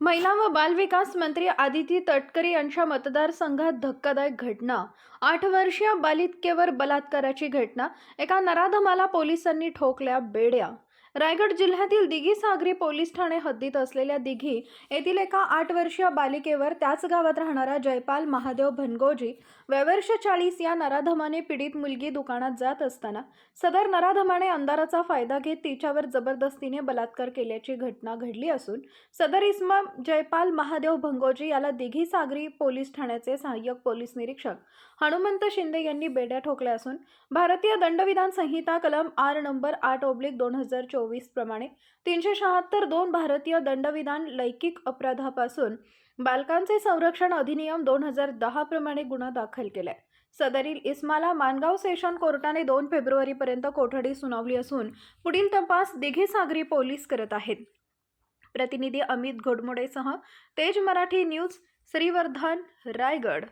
महिला व बालविकास मंत्री आदिती तटकरे यांच्या मतदारसंघात धक्कादायक घटना. आठ वर्षीय बालिकेवर बलात्काराची घटना. एका नराधमाला पोलिसांनी ठोकल्या बेड्या. रायगड जिल्ह्यातील दिघी सागरी पोलीस ठाणे हद्दीत असलेल्या दिघी येथील एका आठ वर्षीय बालिकेवर त्याच गावात राहणारा जयपाल महादेव भनगोजी वयवर्ष चाळीस या नराधमाने पीडित मुलगी दुकानात जात असताना सदर नराधमाने अंधाराचा फायदा घेत तिच्यावर जबरदस्तीने बलात्कार केल्याची घटना घडली असून सदर इस्मा जयपाल महादेव भंगोजी याला दिघी सागरी पोलीस ठाण्याचे सहाय्यक पोलीस निरीक्षक हनुमंत शिंदे यांनी बेड्या ठोकल्या असून भारतीय दंडविधान संहिता कलम आर नंबर आठ ओब्लिक दोन हजार चोवीस प्रमाणे. तीनशे शहात्तर दोन भारतीय दंडविधान लैकिक अपराधापासून बालकांचे संरक्षण अधिनियम दोन हजार दहा प्रमाणे गुन्हा दाखल केलाय. सदरील इस्माला मानगाव सेशन कोर्टाने दोन फेब्रुवारीपर्यंत कोठडी सुनावली असून पुढील तपास दिघी सागरी पोलीस करत आहेत. प्रतिनिधी अमित घोडमोडेसह तेज मराठी न्यूज श्रीवर्धन रायगड.